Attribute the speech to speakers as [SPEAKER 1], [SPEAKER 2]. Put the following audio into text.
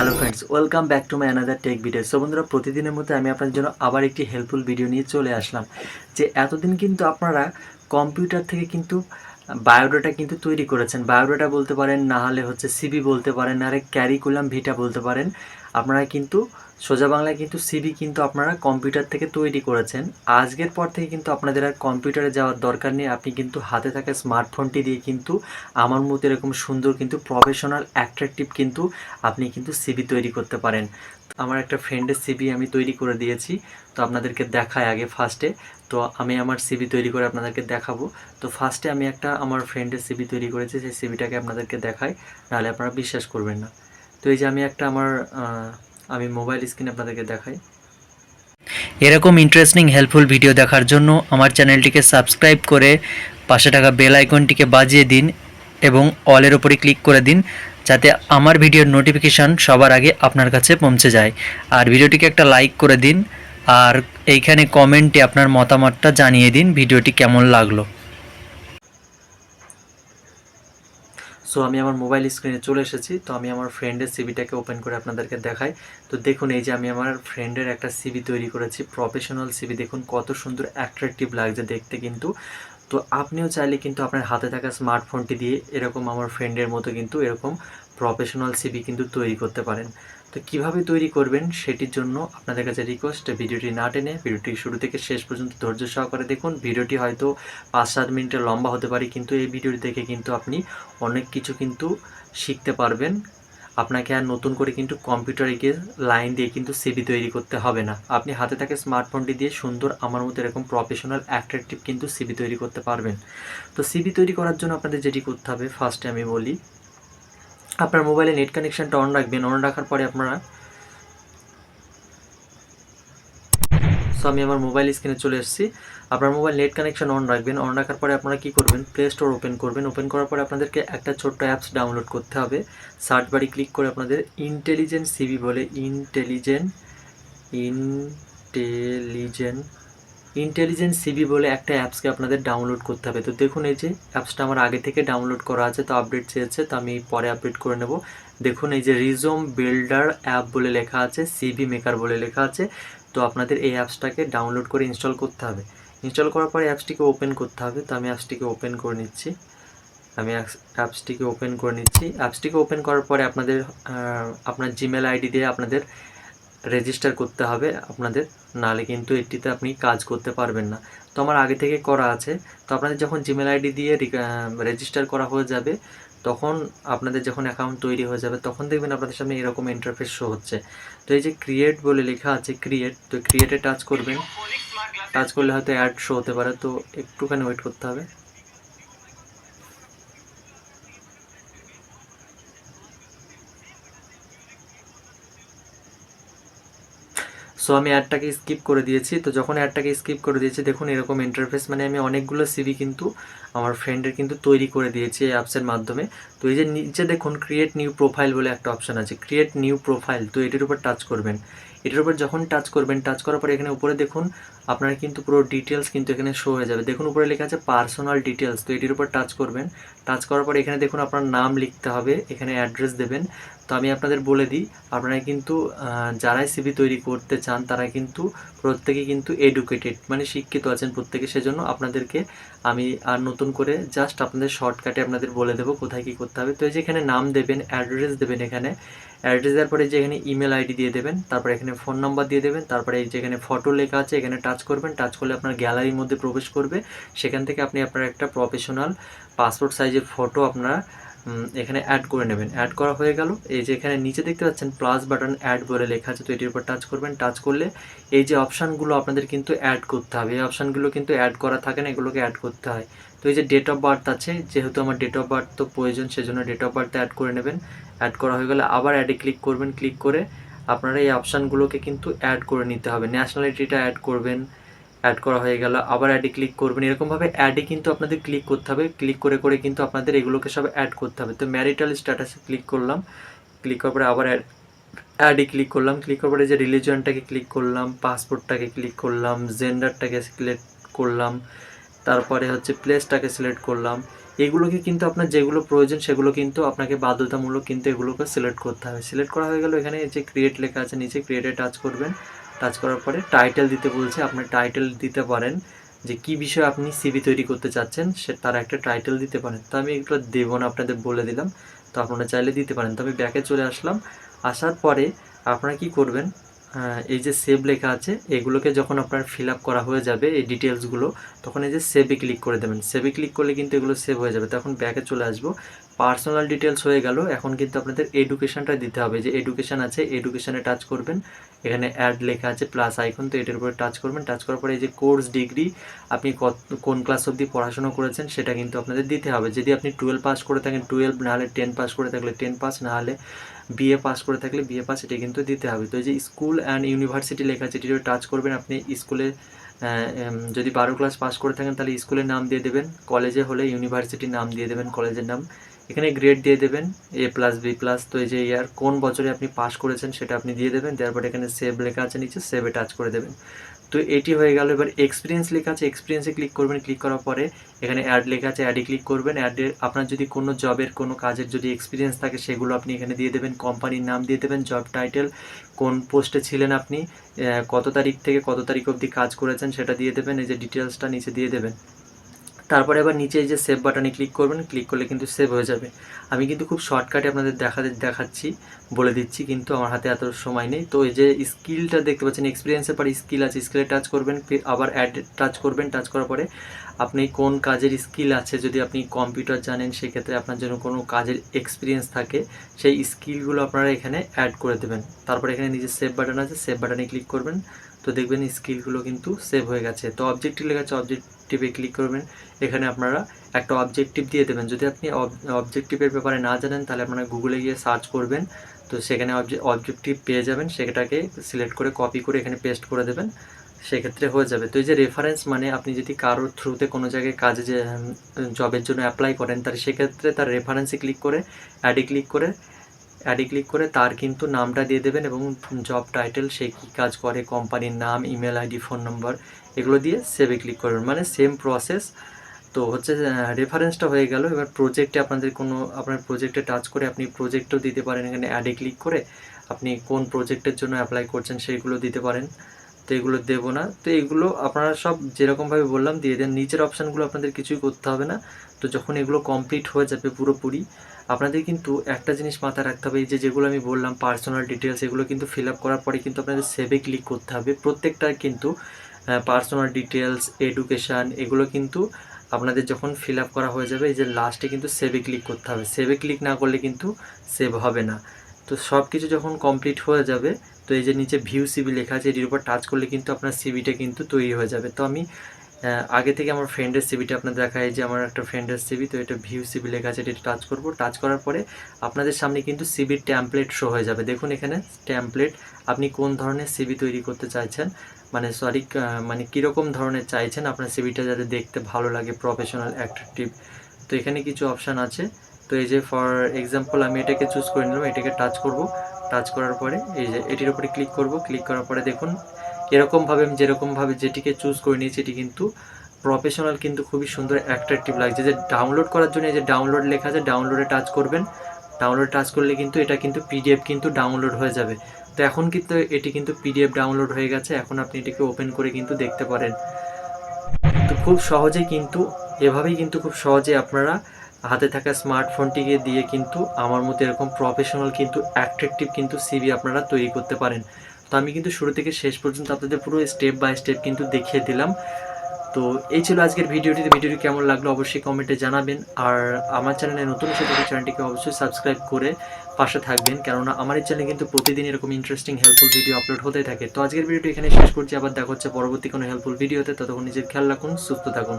[SPEAKER 1] Hello friends welcome back to my another tech video so বন্ধুরা, প্রতিদিনের মতো আমি আপনার জন্য আবার একটি হেল্পফুল ভিডিও নিয়ে চলে আসলাম, যে এতদিন কিন্তু আপনারা কম্পিউটার থেকে কিন্তু বায়োডাটা কিন্তু তৈরি করেছেন। বায়োডাটা বলতে পারেন, না হলে হচ্ছে সিবি বলতে পারেন আরে ক্যারিকুলাম ভিটা বলতে পারেন। আপনারা কিন্তু সোজা বাংলায় কিন্তু সিবি কিন্তু আপনারা কম্পিউটার থেকে তৈরি করেছেন। আজকের পর থেকে কিন্তু আপনাদের আর কম্পিউটারে যাওয়ার দরকার নেই। আপনি কিন্তু হাতে থাকা স্মার্টফোনটি দিয়ে কিন্তু আমার মতো এরকম সুন্দর কিন্তু প্রফেশনাল অ্যাট্রাকটিভ কিন্তু আপনি কিন্তু সিবি তৈরি করতে পারেন। আমার একটা ফ্রেন্ডের সিবি আমি তৈরি করে দিয়েছি। তো আপনাদেরকে দেখায় আগে ফার্স্টে তো আমি আমার সিবি তৈরি করে আপনাদেরকে দেখাবো। তো ফার্স্টে আমি একটা আমার ফ্রেন্ডের সিবি তৈরি করেছি। সেই সিবিটাকে আপনাদেরকে দেখাই। নাহলে আপনারা বিশ্বাস করবেন না। তো এই যে আমি একটা আমার আমি মোবাইল স্ক্রিনে আপনাদেরকে দেখাই। এরকম ইন্টারেস্টিং হেল্পফুল ভিডিও দেখার জন্য আমার চ্যানেলটিকে সাবস্ক্রাইব করে পাশে থাকা বেল আইকনটিকে বাজিয়ে দিন এবং অলের ওপরে ক্লিক করে দিন, যাতে আমার ভিডিওর নোটিফিকেশান সবার আগে আপনার কাছে পৌঁছে যায়। আর ভিডিওটিকে একটা লাইক করে দিন, আর এইখানে কমেন্টে আপনার মতামতটা জানিয়ে দিন ভিডিওটি কেমন লাগল। সো আমি আমার মোবাইল স্ক্রিনে চলে এসেছি। তো আমি আমার ফ্রেন্ডের সিবিটাকে ওপেন করে আপনাদেরকে দেখাই। তো দেখুন, এই যে আমি আমার ফ্রেন্ডের একটা সিবি তৈরি করেছি। প্রফেশনাল সিবি দেখুন কত সুন্দর অ্যাট্রাকটিভ লাগছে দেখতে কিন্তু। তো আপনিও চাইলে কিন্তু আপনার হাতে থাকা স্মার্টফোনটি দিয়ে এরকম আমার ফ্রেন্ডের মতো কিন্তু এরকম প্রফেশনাল সিবি কিন্তু তৈরি করতে পারেন। তো কীভাবে তৈরি করবেন সেটির জন্য আপনাদের কাছে রিকোয়েস্ট ভিডিওটি না টেনে ভিডিওটি শুরু থেকে শেষ পর্যন্ত ধৈর্য সহকারে দেখুন। ভিডিওটি হয়তো পাঁচ সাত মিনিটের লম্বা হতে পারে, কিন্তু এই ভিডিওটি দেখে কিন্তু আপনি অনেক কিছু কিন্তু শিখতে পারবেন। আপনাকে আর নতুন করে কিন্তু কম্পিউটারে গিয়ে লাইন দিয়ে কিন্তু সিবি তৈরি করতে হবে না। আপনি হাতে থাকে স্মার্টফোনটি দিয়ে সুন্দর, আমার মতো এরকম প্রফেশনাল অ্যাট্রাকটিভ কিন্তু সিবি তৈরি করতে পারবেন। তো সিবি তৈরি করার জন্য আপনাদের যেটি করতে হবে ফার্স্টে আমি বলি, আপনার মোবাইলে নেট কানেকশানটা অন রাখবেন। অন রাখার পরে আপনারা সো আমি আমার মোবাইল স্ক্রিনে চলে এসেছি। আপনার মোবাইল নেট কানেকশন অন রাখবেন। অন রাখার পরে আপনারা কি করবেন? প্লে স্টোর ওপেন করবেন। ওপেন করার পরে আপনাদেরকে একটা ছোট্ট অ্যাপস ডাউনলোড করতে হবে। সার্চ বাড়ি ক্লিক করে আপনাদের ইন্টেলিজেন্ট সিবি বলে ইন্টেলিজেন্ট ইন্টেলিজেন্ট ইন্টেলিজেন্ট সিবি বলে একটা অ্যাপসকে আপনাদের ডাউনলোড করতে হবে। তো দেখুন এই যে অ্যাপসটা আমার আগে থেকে ডাউনলোড করা আছে, তো আপডেট চেয়েছে, তো আমি পরে আপডেট করে নেব। দেখুন এই যে রিজম বিল্ডার অ্যাপ বলে লেখা আছে সিবি মেকার বলে লেখা আছে। তো আপনাদের এই অ্যাপসটাকে ডাউনলোড করে ইনস্টল করতে হবে। ইনস্টল করার পরে অ্যাপসটিকে ওপেন করতে হবে। তো আমি অ্যাপসটিকে ওপেন করে নিচ্ছি। আমি অ্যাপসটিকে ওপেন করে নিচ্ছি। অ্যাপসটিকে ওপেন করার পরে আপনাদের আপনার জিমেল আইডি দিয়ে আপনাদের রেজিস্টার করতে হবে। আপনাদের, নাহলে কিন্তু এটিতে আপনি কাজ করতে পারবেন না। তো আমার আগে থেকে করা আছে। তো আপনাদের যখন জিমেল আইডি দিয়ে রেজিস্টার করা হয়ে যাবে তখন আপনাদের যখন অ্যাকাউন্ট তৈরি হয়ে যাবে তখন দেখবেন আপনাদের সামনে এরকম ইন্টারফেস শো হচ্ছে। তো এই যে ক্রিয়েট বলে লেখা আছে ক্রিয়েট তো ক্রিয়েটে টাচ করবেন। টাচ করলে হয়তো অ্যাড শো হতে পারে তো একটুখানি ওয়েট করতে হবে। সো আমি অ্যাডটাকে স্কিপ করে দিয়েছি। তো যখন অ্যাডটাকে স্কিপ করে দিয়েছি, দেখুন এরকম ইন্টারফেস মানে আমি অনেকগুলো সিভি কিন্তু আমার ফ্রেন্ডের কিন্তু তৈরি করে দিয়েছি এই অ্যাপসের মাধ্যমে। তো এই যে নিচে দেখুন ক্রিয়েট নিউ প্রোফাইল বলে একটা অপশান আছে। ক্রিয়েট নিউ প্রোফাইল তো এটির উপর টাচ করবেন। এটির উপর যখন টাচ করবেন টাচ করার পরে এখানে উপরে দেখুন, আপনার কিন্তু পুরো ডিটেলস কিন্তু এখানে শো হয়ে যাবে। দেখুন উপরে লেখা আছে পার্সোনাল ডিটেলস তো এটির উপর টাচ করবেন। টাচ করার পরে এখানে দেখুন আপনার নাম লিখতে হবে, এখানে অ্যাড্রেস দেবেন। তো আমি আপনাদের বলে দিই, আপনারা কিন্তু যারাই সিভি তৈরি করতে চান, তারা কিন্তু প্রত্যেকে কিন্তু এডুকেটেড মানে শিক্ষিত আছেন প্রত্যেকে। সেজন্য আপনাদেরকে আমি আর নতুন করে জাস্ট আপনাদের শর্টকাটে আপনাদের বলে দেবো কোথায় কী করতে হবে। তো এই যে এখানে নাম দেবেন অ্যাড্রেস দেবেন এখানে। অ্যাড্রেস দেওয়ার পরে যে এখানে ইমেল আইডি দিয়ে দেবেন, তারপরে এখানে ফোন নাম্বার দিয়ে দেবেন, তারপরে এই যে এখানে ফটো লেখা আছে, এখানে টাচ করবেন টাচ করলে আপনার গ্যালারির মধ্যে প্রবেশ করবে। সেখান থেকে আপনি আপনার একটা প্রফেশনাল পাসপোর্ট সাইজের ফটো আপনারা এখানে অ্যাড করে নেবেন। অ্যাড করা হয়ে গেল। এই যে এখানে নিচে দেখতে পাচ্ছেন প্লাস বাটন অ্যাড বলে লেখা আছে, তো এটির উপর টাচ করবেন। টাচ করলে এই যে অপশানগুলো আপনাদের কিন্তু অ্যাড করতে হবে। এই অপশানগুলো কিন্তু অ্যাড করা থাকে না, এগুলোকে অ্যাড করতে হয়। তো এই যে ডেট অফ বার্থ আছে, যেহেতু আমার ডেট অফ বার্থ তো প্রয়োজন, সেজন্য ডেট অফ বার্থ অ্যাড করে নেবেন। অ্যাড করা হয়ে গেলে আবার অ্যাডে ক্লিক করবেন। ক্লিক করে আপনারা এই অপশানগুলোকে কিন্তু অ্যাড করে নিতে হবে। ন্যাশনালিটিটা অ্যাড করবেন। অ্যাড করা হয়ে গেল, আবার অ্যাডে ক্লিক করবেন। এরকমভাবে অ্যাডে কিন্তু আপনাদের ক্লিক করতে হবে। ক্লিক করে করে কিন্তু আপনাদের এগুলোকে সব অ্যাড করতে হবে। তো ম্যারিটাল স্ট্যাটাসে ক্লিক করলাম। ক্লিক করার পরে আবার অ্যাড অ্যাডে ক্লিক করলাম। ক্লিক করার পরে যে রিলিজনটাকে ক্লিক করলাম পাসপোর্টটাকে ক্লিক করলাম জেন্ডারটাকে সিলেক্ট করলাম, তারপরে হচ্ছে প্লেসটাকে সিলেক্ট করলাম। এগুলোকে কিন্তু আপনার যেগুলো প্রয়োজন সেগুলো কিন্তু আপনাকে বাধ্যতামূলক কিন্তু এগুলোকে সিলেক্ট করতে হবে। সিলেক্ট করা হয়ে গেল এখানে যে ক্রিয়েট লেখা আছে, নিচে ক্রিয়েটে টাচ করবেন। টাচ করার পরে টাইটেল দিতে বলছে, আপনি টাইটেল দিতে পারেন যে কি বিষয়ে আপনি সিভি তৈরি করতে চাচ্ছেন, সে তার একটা টাইটেল দিতে পারেন। তো আমি এগুলো দেবো না, আপনাদের বলে দিলাম। তো আপনারা চাইলে দিতে পারেন। তো আমি ব্যাকে চলে আসলাম। আসার পরে আপনারা কি করবেন এই যে সেভ লেখা আছে, এগুলোকে যখন আপনার ফিল আপ করা হয়ে যাবে, এই ডিটেলসগুলো তখন এই যে সেভে ক্লিক করে দেবেন। সেভে ক্লিক করলে কিন্তু এগুলো সেভ হয়ে যাবে। তখন ব্যাকে চলে আসব। পার্সোনাল ডিটেলস হয়ে গেল। এখন কিন্তু আপনাদের এডুকেশনটা দিতে হবে। যে এডুকেশন আছে এডুকেশানে টাচ করবেন। এখানে অ্যাড লেখা আছে প্লাস আইকন তো এটার উপরে টাচ করবেন। টাচ করার পরে এই যে কোর্স ডিগ্রি আপনি কোন ক্লাস অবধি পড়াশোনা করেছেন, সেটা কিন্তু আপনাদের দিতে হবে। যদি আপনি টুয়েলভ পাস করে থাকেন টুয়েলভ নাহলে টেন পাস করে থাকলে টেন পাস নাহলে বিএ পাস করে থাকলে বিএ পাস এটা কিন্তু দিতে হবে। তো এই যে স্কুল অ্যান্ড ইউনিভার্সিটি লেখা আছে এটির টাচ করবেন আপনি। স্কুলে যদি বারো ক্লাস পাস করে থাকেন, তাহলে স্কুলের নাম দিয়ে দেবেন। কলেজে হলে ইউনিভার্সিটির নাম দিয়ে দেবেন কলেজের নাম। এখানে গ্রেড দিয়ে দেবেন এ প্লাস বি প্লাস তো এই যে ইয়ার কোন বছরে আপনি পাস করেছেন, সেটা আপনি দিয়ে দেবেন। তারপর এখানে সেভ লেখা আছে নিচে সেভে টাচ করে দেবেন। তো এটি হয়ে গেল। এবার এক্সপিরিয়েন্স লেখা আছে। এক্সপিরিয়েন্সে ক্লিক করবেন। ক্লিক করার পরে এখানে অ্যাড লেখা আছে। অ্যাডে ক্লিক করবেন। অ্যাডে আপনার যদি কোনো জবের কোনো কাজের যদি এক্সপিরিয়েন্স থাকে, সেগুলো আপনি এখানে দিয়ে দেবেন। কোম্পানির নাম দিয়ে দেবেন জব টাইটেল কোন পোস্টে ছিলেন আপনি কত তারিখ থেকে কত তারিখ অবধি কাজ করেছেন সেটা দিয়ে দেবেন। এই যে ডিটেলসটা নিচে দিয়ে দেবেন। তারপরে আবার নিচে যে সেভ বাটনে ক্লিক করবেন ক্লিক করলে কিন্তু সেভ হয়ে যাবে। আমি কিন্তু খুব শর্টকাটে আপনাদের দেখাতে দেখাচ্ছি, বলে দিচ্ছি, কিন্তু আমার হাতে এত সময় নেই। তো এই যে স্কিলটা দেখতে পাচ্ছেন এক্সপিরিয়েন্সের পর স্কিল আছে স্কিলে টাচ করবেন আবার অ্যাড টাচ করবেন টাচ করার পরে আপনি কোন কাজের স্কিল আছে, যদি আপনি কম্পিউটার জানেন, সেক্ষেত্রে আপনার জন্য কোনো কাজের এক্সপিরিয়েন্স থাকে, সেই স্কিলগুলো আপনারা এখানে অ্যাড করে দেবেন। তারপরে এখানে নিজের সেভ বাটন আছে সেভ বাটনে ক্লিক করবেন। তো দেখবেন স্কিলগুলো কিন্তু সেভ হয়ে গেছে। তো অবজেক্টিভ লেখা আছে অবজেক্টিভে ক্লিক করবেন, এখানে আপনারা একটা অবজেক্টিভ দিয়ে দেবেন। যদি আপনি অবজেক্টিভের ব্যাপারে না জানেন, তাহলে আপনারা গুগলে গিয়ে সার্চ করবেন। তো সেখানে অবজেক্টিভ পেয়ে যাবেন, সেটাকে সিলেক্ট করে কপি করে এখানে পেস্ট করে দেবেন। সেক্ষেত্রে হয়ে যাবে। তো এই যে রেফারেন্স মানে আপনি যদি কারোর থ্রুতে কোনো জায়গায় কাজে যে জবের জন্য অ্যাপ্লাই করেন তার সেক্ষেত্রে তার রেফারেন্সে ক্লিক করে অ্যাডে ক্লিক করে অ্যাডে ক্লিক করে তার কিন্তু নামটা দিয়ে দেবেন এবং জব টাইটেল সে কী কাজ করে কোম্পানির নাম ইমেল আইডি ফোন নম্বর এগুলো দিয়ে সেভে ক্লিক করবেন। মানে সেম প্রসেস তো হচ্ছে রেফারেন্সটা হয়ে গেল। এবার প্রজেক্টে আপনাদের কোনো, আপনার প্রজেক্টে টাচ করে আপনি প্রজেক্টও দিতে পারেন। এখানে অ্যাডে ক্লিক করে আপনি কোন প্রজেক্টের জন্য অ্যাপ্লাই করছেন সেইগুলো দিতে পারেন। তো এগুলো দেবো না। তো এগুলো আপনারা সব যেরকমভাবে বললাম দিয়ে দেন। নিচের অপশানগুলো আপনাদের কিছুই করতে হবে না। তো যখন এগুলো কমপ্লিট হয়ে যাবে পুরোপুরি, আপনাদের কিন্তু একটা জিনিস মাথায় রাখতে হবে। এই যে যেগুলো আমি বললাম পার্সোনাল ডিটেলস এগুলো কিন্তু ফিল আপ করার পরে কিন্তু আপনাদের সেভে ক্লিক করতে হবে। প্রত্যেকটা কিন্তু পার্সোনাল ডিটেলস এডুকেশান এগুলো কিন্তু আপনাদের যখন ফিল আপ করা হয়ে যাবে, এই যে লাস্টে কিন্তু সেভে ক্লিক করতে হবে। সেভে ক্লিক না করলে কিন্তু সেভ হবে না। তো সব কিছু যখন কমপ্লিট হয়ে যাবে তো এই যে নিচে ভিউ সিবি লেখা আছে, এটির উপর টাচ করলে কিন্তু আপনার সিবিটা কিন্তু তৈরি হয়ে যাবে। তো আমি আগে থেকে আমার ফ্রেন্ডের সিবিটা আপনাদের দেখায় যে আমার একটা ফ্রেন্ডের সিবি তো এটা ভিউ সিবি লেখা আছে এটা টাচ করব। টাচ করার পরে আপনাদের সামনে কিন্তু সিবির ট্যাম্পলেট শো হয়ে যাবে। দেখুন এখানে ট্যাম্পলেট আপনি কোন ধরনের সিবি তৈরি করতে চাইছেন? মানে সরি মানে কীরকম ধরনের চাইছেন আপনার সিবিটা যাতে দেখতে ভালো লাগে প্রফেশনাল অ্যাট্রাকটিভ তো এখানে কিছু অপশান আছে। তো এই যে ফর এক্সাম্পল আমি এটাকে চুজ করে নিলাম, এটাকে টাচ করব। টাচ করার পরে, এই যে এটির উপরে ক্লিক করব ক্লিক করার পরে দেখুন, এরকমভাবে আমি যেরকমভাবে যেটিকে চুজ করে নিয়েছি, এটি কিন্তু প্রফেশনাল কিন্তু খুবই সুন্দর অ্যাট্রাকটিভ লাগছে। যে ডাউনলোড করার জন্য এই যে ডাউনলোড লেখা আছে ডাউনলোডে টাচ করবেন। ডাউনলোড টাচ করলে কিন্তু এটা কিন্তু পিডিএফ কিন্তু ডাউনলোড হয়ে যাবে। তো এখন কিন্তু এটি কিন্তু পিডিএফ ডাউনলোড হয়ে গেছে, এখন আপনি এটিকে ওপেন করে কিন্তু দেখতে পারেন। তো খুব সহজেই কিন্তু, এভাবেই কিন্তু খুব সহজে আপনারা হাতে থাকা স্মার্টফোনটিকে দিয়ে কিন্তু আমার মতো এরকম প্রফেশনাল কিন্তু অ্যাট্রাকটিভ কিন্তু সিভি আপনারা তৈরি করতে পারেন। তো আমি কিন্তু শুরু থেকে শেষ পর্যন্ত আপনাদের পুরো স্টেপ বাই স্টেপ কিন্তু দেখিয়ে দিলাম। তো এই ছিল আজকের ভিডিওটি। ভিডিওটি কেমন লাগল অবশ্যই কমেন্টে জানাবেন। আর আমার চ্যানেলে নতুন এসে চ্যানেলটিকে অবশ্যই সাবস্ক্রাইব করে পাশে থাকবেন। কেননা আমার এই চ্যানেলে কিন্তু প্রতিদিন এরকম ইন্টারেস্টিং হেল্পফুল ভিডিও আপলোড হতে থাকে। তো আজকের ভিডিওটি এখানে শেষ করছি। আবার দেখা হচ্ছে পরবর্তী কোনো হেল্পফুল ভিডিওতে ততক্ষণ নিজের খেয়াল রাখুন, সুস্থ থাকুন।